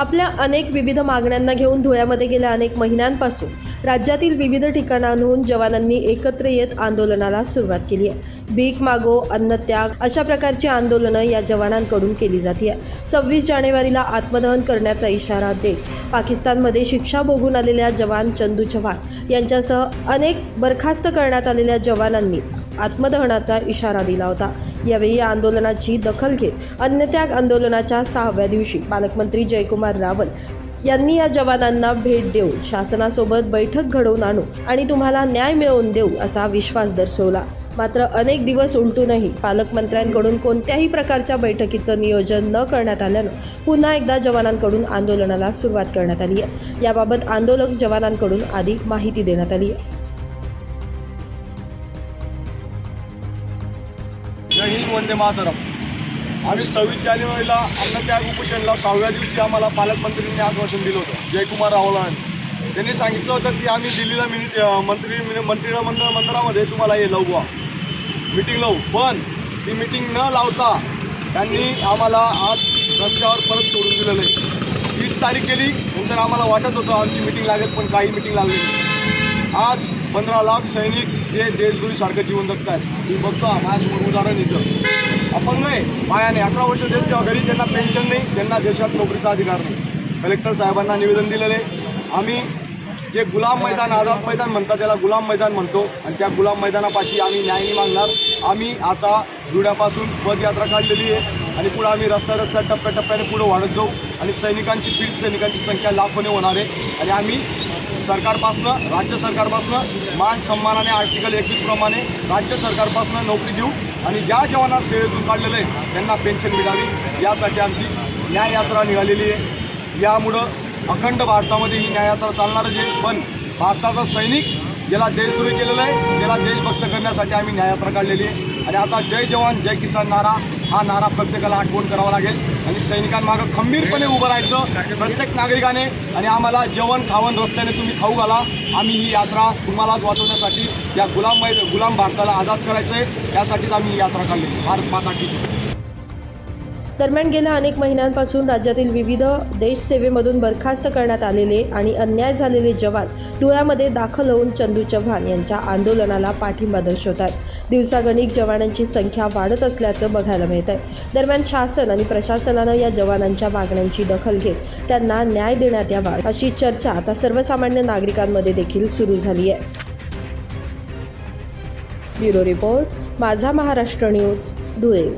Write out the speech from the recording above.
आपल्या अनेक विविध मागण्यांना घेऊन धुळ्यामध्ये गेल्या अनेक महिन्यांपासून राज्यातील विविध ठिकाणांहून जवानांनी एकत्र येत आंदोलनाला सुरुवात केली आहे. भीक मागो अन्नत्याग अशा प्रकारची आंदोलनं या जवानांकडून केली जाते सव्वीस जानेवारीला आत्मदहन करण्याचा इशारा देत पाकिस्तानमध्ये शिक्षा भोगून आलेल्या जवान चंदू चव्हाण यांच्यासह अनेक बरखास्त करण्यात आलेल्या जवानांनी आत्मदहनाचा इशारा दिला होता. यावेळी या आंदोलनाची दखल घेत अन्नत्याग आंदोलनाच्या सहाव्या दिवशी पालकमंत्री जयकुमार रावल यांनी या जवानांना भेट देऊन शासनासोबत बैठक घडवून आणू आणि तुम्हाला न्याय मिळवून देऊ असा विश्वास दर्शवला. मात्र अनेक दिवस उलटूनही पालकमंत्र्यांकडून कोणत्याही प्रकारच्या बैठकीचं नियोजन न करण्यात आल्यानं पुन्हा एकदा जवानांकडून आंदोलनाला सुरुवात करण्यात आली आहे. याबाबत आंदोलक जवानांकडून अधिक माहिती देण्यात आली आहे. जय हिंद वंदे मातरम. आम्ही सव्वीस जानेवारीला अन्नत्याग उपोषणला सहाव्या दिवशी आम्हाला पालकमंत्र्यांनी आश्वासन दिलं होतं जयकुमार रावलांनी त्यांनी सांगितलं होतं की आम्ही दिल्लीला मिनिट मंत्री मंत्रिमंडळ मंदिरामध्ये तुम्हाला हे लावू मिटिंग लावू. पण ती मिटिंग न लावता त्यांनी आम्हाला आज रस्त्यावर परत सोडून दिलेलं आहे. तीस तारीख केली नंतर आम्हाला वाटत होतं आमची मिटिंग लागेल पण काही मिटिंग लागली आज पंधरा लाख सैनिक जे देशदुरीसारखं जीवन जगतात मी बघतो माझ्यासमोर उदाहरण इथं. अपंग आहे पायाने अकरा वर्ष देशच्या घरी त्यांना पेन्शन नाही त्यांना देशात नोकरीचा अधिकार नाही. कलेक्टर साहेबांना निवेदन दिलेलं आहे. आम्ही जे गुलाम मैदान आझाद मैदान म्हणतात त्याला गुलाम मैदान म्हणतो. आणि त्या गुलाम मैदानापाशी आम्ही न्याय मागणार. आम्ही आता जुड्यापासून पदयात्रा काढलेली आहे. आणि पुढे आम्ही रस्ता रस्ता टप्प्याटप्प्याने पुढे वाढत जाऊ. आणि सैनिकांची पीठ सैनिकांची संख्या लाखोने होणार आहे. आणि आम्ही सरकारपासनं राज्य सरकारपासनं मान सन्मानाने आर्टिकल एकवीसप्रमाणे राज्य सरकारपासनं नोकरी देऊ आणि ज्या जवानांना सेवेतून काढलेलं आहे त्यांना पेन्शन मिळावी. यासाठी आमची न्याययात्रा निघालेली आहे. यामुळं अखंड भारतामध्ये ही न्याययात्रा चालणारच आहे. पण भारताचा सैनिक ज्याला देशद्रोही केलेला आहे त्याला देशभक्त करण्यासाठी आम्ही न्याययात्रा काढलेली आहे. आणि आता जय जवान जय किसान नारा. हा नारा प्रत्येकाला आठवण करावा लागेल. आणि सैनिकांमागं खंबीरपणे उभं राहायचं प्रत्येक नागरिकाने. आणि आम्हाला जेवण खावण रस्त्याने तुम्ही खाऊ घाला. आम्ही ही यात्रा तुम्हालाच वाचवण्यासाठी या गुलाम गुलाम भारताला आझाद करायचं आहे त्यासाठीच आम्ही ही यात्रा काढली. भारत माता की जय. दरम्यान गेल्या अनेक महिन्यांपासून राज्यातील विविध देशसेवेमधून बरखास्त करण्यात आलेले आणि अन्याय झालेले जवान धुळ्यामध्ये दाखल होऊन चंदू चव्हाण यांच्या आंदोलनाला पाठिंबा दर्शवतात. दिवसागणिक जवानांची संख्या वाढत असल्याचं बघायला मिळत आहे दरम्यान शासन आणि प्रशासनानं या जवानांच्या मागण्यांची दखल घेत त्यांना न्याय देण्यात यावा अशी चर्चा आता सर्वसामान्य नागरिकांमध्ये देखील सुरू झाली आहे. ब्युरो रिपोर्ट माझा महाराष्ट्र न्यूज धुळे.